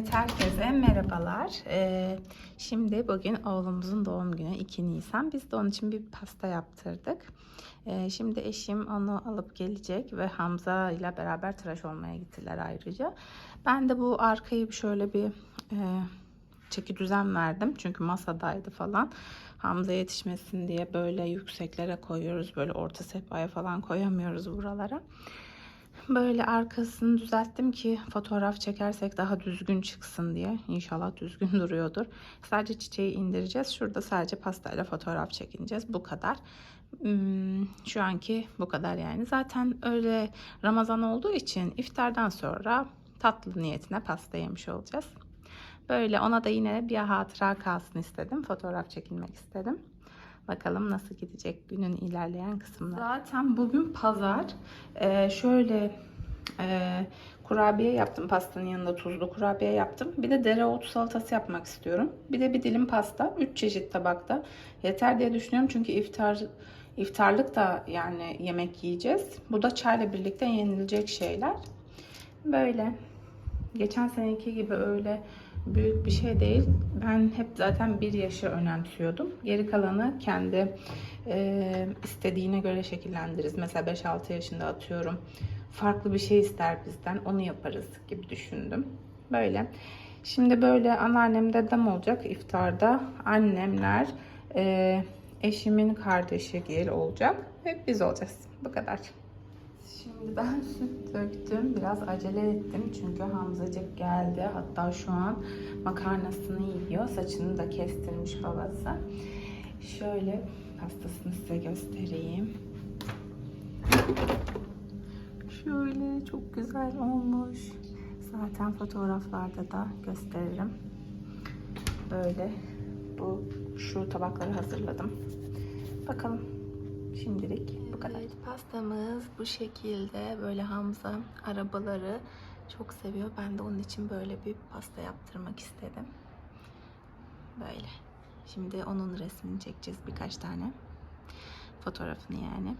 Evet herkese merhabalar. Ee, şimdi bugün oğlumuzun doğum günü 2 Nisan. Biz de onun için bir pasta yaptırdık. Ee, şimdi eşim onu alıp gelecek ve Hamza ile beraber tıraş olmaya gittiler ayrıca. Ben de bu arkayı şöyle bir e, çeki düzen verdim. Çünkü masadaydı falan. Hamza yetişmesin diye böyle yükseklere koyuyoruz. Böyle orta sehpaya falan koyamıyoruz buralara. Böyle arkasını düzelttim ki fotoğraf çekersek daha düzgün çıksın diye. İnşallah düzgün duruyordur. Sadece çiçeği indireceğiz. Şurada sadece pastayla fotoğraf çekineceğiz. Bu kadar. Hmm, Şu anki bu kadar yani. Zaten öyle Ramazan olduğu için iftardan sonra tatlı niyetine pasta yemiş olacağız. Böyle ona da yine bir hatıra kalsın istedim. Fotoğraf çekilmek istedim. Bakalım nasıl gidecek günün ilerleyen kısımları. Zaten bugün pazar. Ee, şöyle e, kurabiye yaptım. Pastanın yanında tuzlu kurabiye yaptım. Bir de dereotu salatası yapmak istiyorum. Bir de bir dilim pasta. 3 çeşit tabakta. Yeter diye düşünüyorum. Çünkü iftar iftarlık da yani yemek yiyeceğiz. Bu da çayla birlikte yenilecek şeyler. Böyle. Geçen seneki gibi öyle büyük bir şey değil. Ben hep zaten bir yaşı önemsiyordum. Geri kalanı kendi e, istediğine göre şekillendiririz. Mesela 5-6 yaşında atıyorum. Farklı bir şey ister bizden. Onu yaparız gibi düşündüm. Böyle. Şimdi böyle anneannem dedem olacak iftarda. Annemler, e, eşimin kardeşi Gel olacak. Ve biz olacağız. Bu kadar. Şimdi ben süt döktüm. Biraz acele ettim çünkü Hamzacık geldi. Hatta şu an makarnasını yiyor. Saçını da kestirmiş babası. Şöyle pastasını size göstereyim. Şöyle çok güzel olmuş. Zaten fotoğraflarda da gösteririm. Böyle bu şu tabakları hazırladım. Bakalım şimdilik bu kadar. Evet, pastamız bu şekilde. Böyle Hamza arabaları çok seviyor. Ben de onun için böyle bir pasta yaptırmak istedim. Böyle. Şimdi onun resmini çekeceğiz birkaç tane. Fotoğrafını yani.